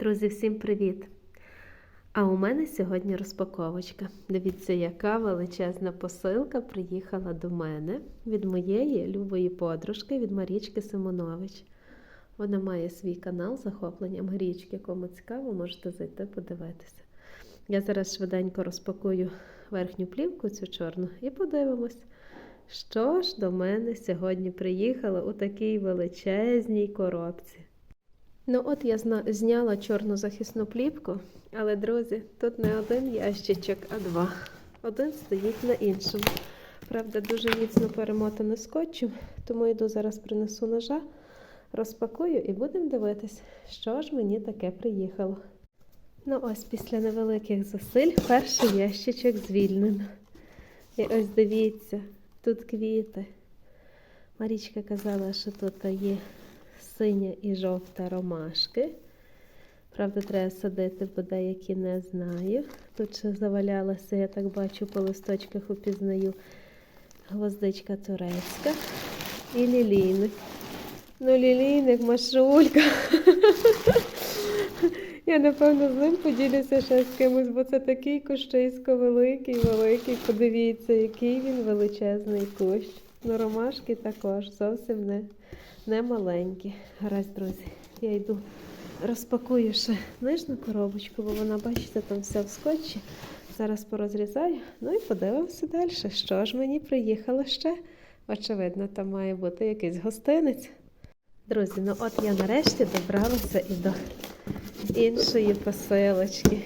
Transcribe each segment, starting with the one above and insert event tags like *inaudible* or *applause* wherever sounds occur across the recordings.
Друзі, всім привіт! А у мене сьогодні розпаковочка. Дивіться, яка величезна посилка приїхала до мене від моєї любої подружки, від Марічки Симонович. Вона має свій канал з захопленням грічки. Кому цікаво, можете зайти подивитися. Я зараз швиденько розпакую верхню плівку, цю чорну, і подивимось, що ж до мене сьогодні приїхало у такій величезній коробці. Ну, от я зняла чорну захисну плівку, але, друзі, тут не один ящичок, а два. Один стоїть на іншому. Правда, дуже міцно перемотано скотчем, тому йду зараз принесу ножа, розпакую і будемо дивитись, що ж мені таке приїхало. Ну, ось після невеликих зусиль перший ящичок звільнено. І ось дивіться, тут квіти. Марічка казала, що тут є синя і жовта ромашки. Правда, треба садити, бо деякі не знаю. Тут ще завалялася, я так бачу, по листочках упізнаю гвоздичка турецька і лілійник. Ну, лілійник, машулька. Я, напевно, з ним поділюся ще з кимось, бо це такий кущисько великий, великий. Подивіться, який він величезний кущ. Ну, ромашки також зовсім не, не маленькі. Гаразд, друзі, я йду розпакую ще нижню коробочку, бо вона, бачите, там вся в скотчі. Зараз порозрізаю, ну і подивимося далі. Що ж мені приїхало ще? Очевидно, там має бути якийсь гостинець. Друзі, ну от я нарешті добралася і до іншої посилочки.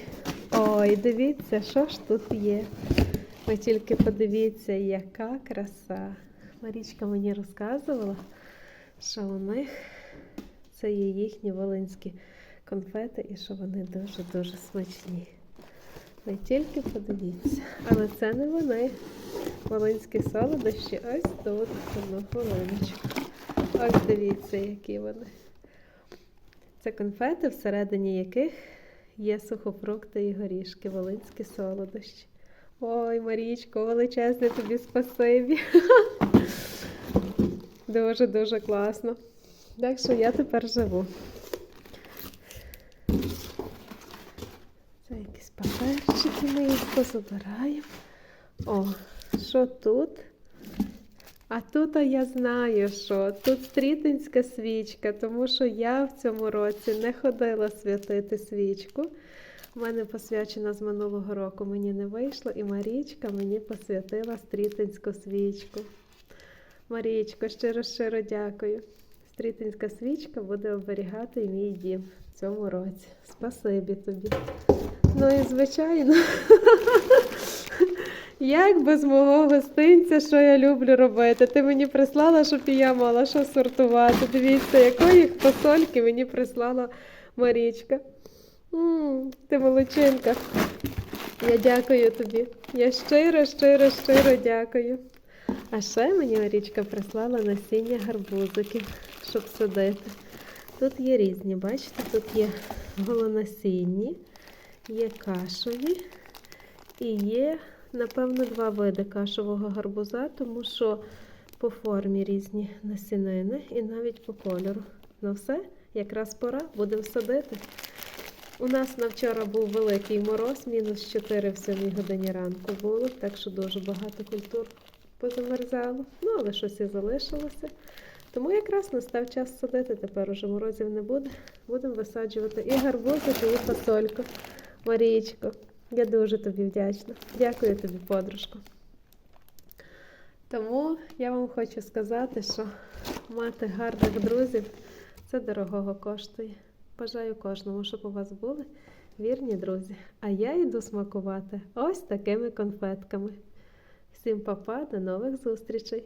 Ой, дивіться, що ж тут є. Ви тільки подивіться, яка краса. Марічка мені розказувала, що у них це є їхні волинські конфети і що вони дуже-дуже смачні. Не тільки подивіться, але це не вони. Волинські солодощі ось тут, одну хвилиночку. Ось дивіться, які вони. Це конфети, всередині яких є сухофрукти і горішки, волинські солодощі. Ой, Марічко, величезне тобі спасибі. *laughs* Дуже-дуже класно. Так що я тепер живу. Це якісь паперчики ми їх позабираємо. О, що тут? А тут а я знаю, що тут стрітинська свічка, тому що я в цьому році не ходила святити свічку. У мене посвячена з минулого року мені не вийшло, і Марічка мені посвятила стрітинську свічку. Марічко, щиро-щиро дякую. Стрітинська свічка буде оберігати мій дім в цьому році. Спасибі тобі. Ну і звичайно. *laughs* Як без мого гостинця, що я люблю робити? Ти мені прислала, щоб і я мала що сортувати. Дивіться, якої посольки мені прислала Марічка. ти молодчинка. Я дякую тобі. Я щиро, щиро, щиро дякую. А ще мені Марічка прислала насіння гарбузиків, щоб садити. Тут є різні, бачите, тут є голонасінні, є кашові і є, напевно, два види кашового гарбуза, тому що по формі різні насінини і навіть по кольору. Ну все, якраз пора, будемо садити. У нас на вчора був великий мороз, мінус 4 в 7 годині ранку було, так що дуже багато культур позамерзало. Ну, але щось і залишилося. Тому якраз настав час садити. Тепер уже морозів не буде. Будемо висаджувати і гарбузики, і фасольку. Марічко, я дуже тобі вдячна. Дякую тобі, подружко. Тому я вам хочу сказати, що мати гарних друзів це дорогого коштує. Бажаю кожному, щоб у вас були вірні друзі. А я йду смакувати ось такими конфетками. Всім па-па, до нових зустрічей!